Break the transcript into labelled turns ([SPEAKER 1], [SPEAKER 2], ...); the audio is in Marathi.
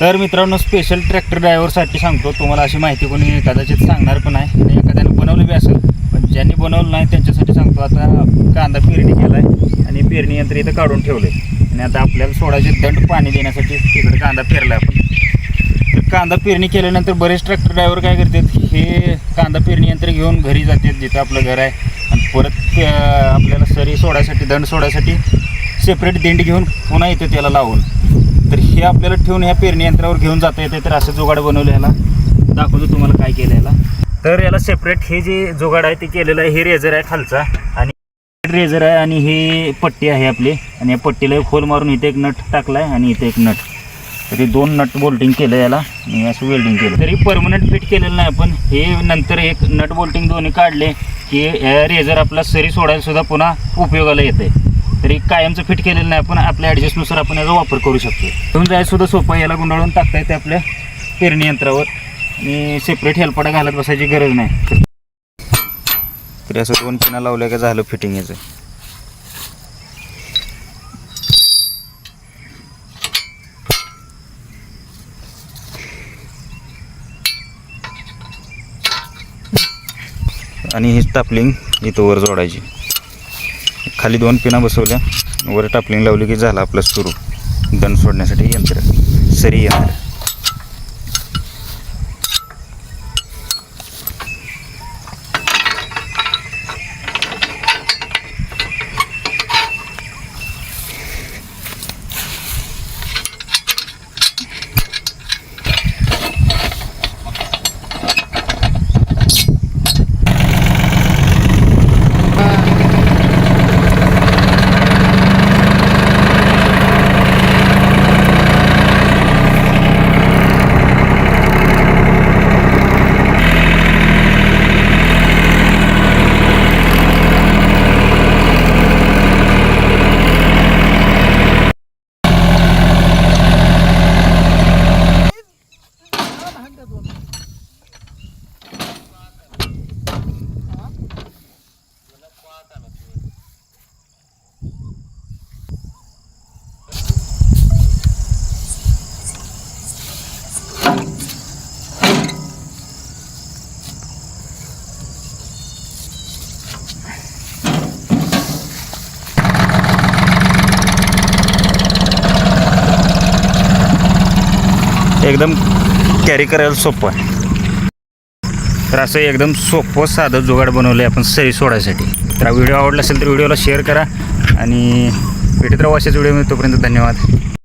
[SPEAKER 1] तर मित्रांनो स्पेशल ट्रॅक्टर ड्रायव्हरसाठी सांगतो तुम्हाला अशी माहिती कोणी कदाचित सांगणार पण आहे. आणि एखाद्याने बनवलं बी असेल पण ज्यांनी बनवलं नाही त्यांच्यासाठी सांगतो आता कांदा पेरणी केला आहे आणि पेरणी यंत्र इथं काढून ठेवलं आहे आणि आता आपल्याला सोडायचे दंड पाणी देण्यासाठी तिकडे कांदा पेरला आपण. तर कांदा पेरणी केल्यानंतर बरेच ट्रॅक्टर ड्रायव्हर काय करतात हे कांदा पेरणी यंत्र घेऊन घरी जातात जिथं आपलं घर आहे. आणि परत आपल्याला सरी सोडायसाठी दंड सोडायसाठी सेपरेट दिंड घेऊन पुन्हा येते त्याला लावून तर हे आपल्याला ठेवून ह्या पेरणी यंत्रावर घेऊन जाता येते तर असं जुगाड बनवलं ह्याला. दाखवतो तुम्हाला काय केलं ह्याला. तर याला सेपरेट हे जे जुगाड आहे ते केलेलं आहे हे रेझर आहे खालचा आणि रेझर आहे आणि ही पट्टी आहे आपली. आणि या पट्टीला एक खोल मारून इथे एक नट टाकला आहे आणि इथे एक नट तर हे दोन नट बोल्टिंग केलं याला आणि असं वेल्डिंग केलं तरी परमनंट फिट केलेलं नाही पण हे नंतर एक नट बोल्टिंग दोन्ही काढले की रेझर आपला सरी सोडायला सुद्धा पुन्हा उपयोगाला येते तरी कायमचं फिट केलेलं नाही पण आपल्या ॲडजस्टनुसार आपण याचा वापर करू शकतो घेऊन जायला सुद्धा सोपं आहे. याला गुंडाळून टाकता येते आपल्या पेरणी यंत्रावर. आणि सेपरेट हेल्पाटा घालत बसायची गरज नाही. तरी असं दोन पिना लावल्या का झालं फिटिंग याचं. आणि ही टापलिंग इथं वर जोडायची. खाली दोन पिना बसवल्या. वर टापलिंग लावली की झालं आपलं सुरू. दण सोडण्यासाठी यंत्र. सरी यंत्र. एकदम कॅरी करायला सोपं आहे. तर असं एकदम सोपं साधं जुगाड बनवलं आहे आपण सरी सोडायसाठी. तर व्हिडिओ आवडला असेल तर व्हिडिओला शेअर करा आणि भेटत राहू अशाच व्हिडिओ तोपर्यंत धन्यवाद.